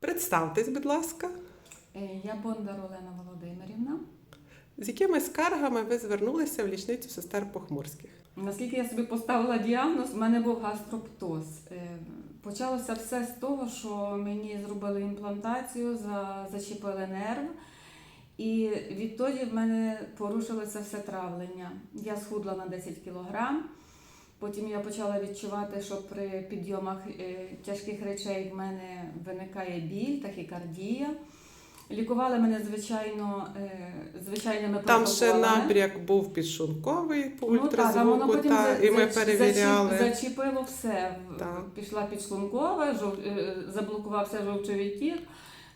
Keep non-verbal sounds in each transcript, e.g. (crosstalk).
Представтесь, будь ласка, Е, Я Бондар Олена Володимирівна. з якими скаргами ви звернулися в лічницю сестер Похмурських? Наскільки я собі поставила діагноз, в мене був гастроптоз. Е, Почалося все з того, що мені зробили імплантацію, за- зачепили нерв. І відтоді в мене порушилося все травлення. Я схудла на 10 кілограм. Потім я почала відчувати, що при підйомах е, тяжких речей в мене виникає біль, тахікардія. Лікували мене звичайно е, звичайними Там ще набряк був підшунковий по Ну, ультразвуку, потім та, і ми перевіряли. зачіп- Зачепило все. Так. Пішла підшлункова, е, заблокувався жовчовий тік,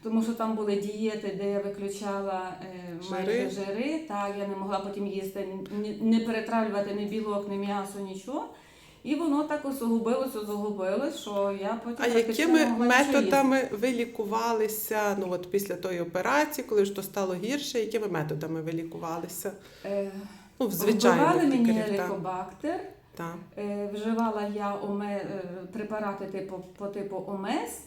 тому що там були дієти, де я виключала е, майже Жири. жири. Та я не могла потім їсти, ні- не перетравлювати ні білок, ні м'ясо, нічого. І воно так осугубилось, осугубилось, що я потім А практично якими могла нічого їсти. методами ви лікувалися ну, от після тої операції, коли ж то стало гірше, якими методами ви лікувалися? Е, Ну, в Вбивали звичайних мені лікарів, так. лікобактер. так. Е, Вживала я оме, е, препарати типу, по типу ОМЕС.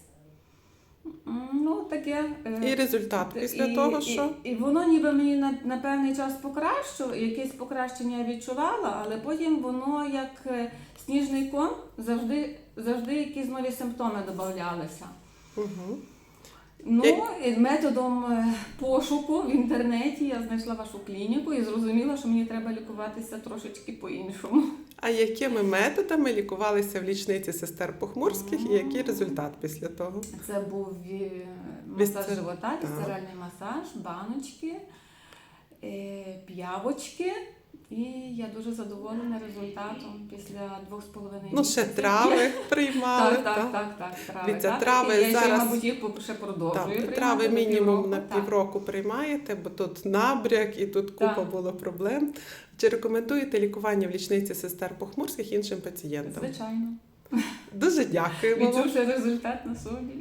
Ну, таке. е, І результат після і- того, що І, воно ніби мені на, на певний час покращило, якесь покращення я відчувала, але потім воно як е, сніжний ком завжди, завжди якісь нові симптоми додавалися. угу. Ну, методом е, пошуку в інтернеті я знайшла вашу клініку і зрозуміла, що мені треба лікуватися трошечки по-іншому. а якими методами лікувалися в лічниці сестер Похмурських, і який результат після того? Це був е, масаж Вісцер- живота, вісцеральний масаж, баночки, е, п'явочки. І я дуже задоволена результатом після двох з половиною Ну, ще місяців. трави (laughs) приймали. Так, так, так. так, трави. Так. трави я ще, мабуть, їх ще продовжую. Так, приймати трави мінімум на півроку приймаєте, бо тут набряк і тут купа Так. було проблем. Чи рекомендуєте лікування в лічниці сестер Похмурських іншим пацієнтам? Звичайно. Дуже дякуємо. Відчувши результат на собі.